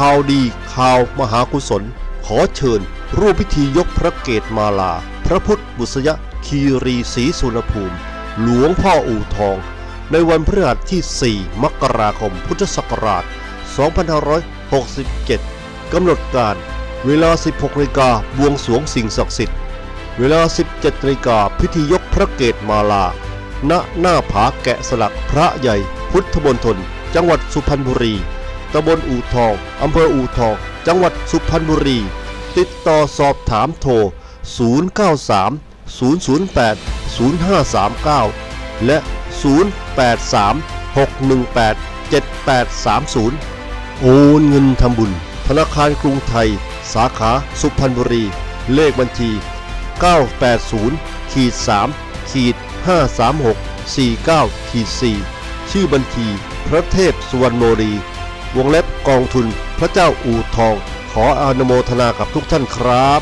ข่าวดีข่าวมหากุศล ขอเชิญ ร่วมพิธียกพระเกตมาลา พระพุทธบุษยคีรีศรีสุนภูมิ หลวงพ่ออู่ทอง ในวันพฤหัสที่ 4 มกราคมพุทธศักราช 2567 กำหนดการเวลา 16นาฬิกาบวงสรวงสิ่งศักดิ์สิทธิ์ เวลา 17นาฬิกาพิธียกพระเกตมาลา ณ หน้าผาแกะสลักพระใหญ่พุทธมณฑลจังหวัดสุพรรณบุรี ตำบลอู่ทอง อำเภออู่ทอง จังหวัดสุพรรณบุรี ติดต่อสอบถามโทร 093 008 0539 และ 083 618 7830 โอนเงินทำบุญ ธนาคารกรุงไทย สาขาสุพรรณบุรี เลขบัญชี 980ขีด3ขีด536 49ขีด4ชื่อบัญชี พระเทพสุวรรณโมรี วงเล็บกองทุนพระเจ้าอู่ทอง ขออนุโมทนากับทุกท่านครับ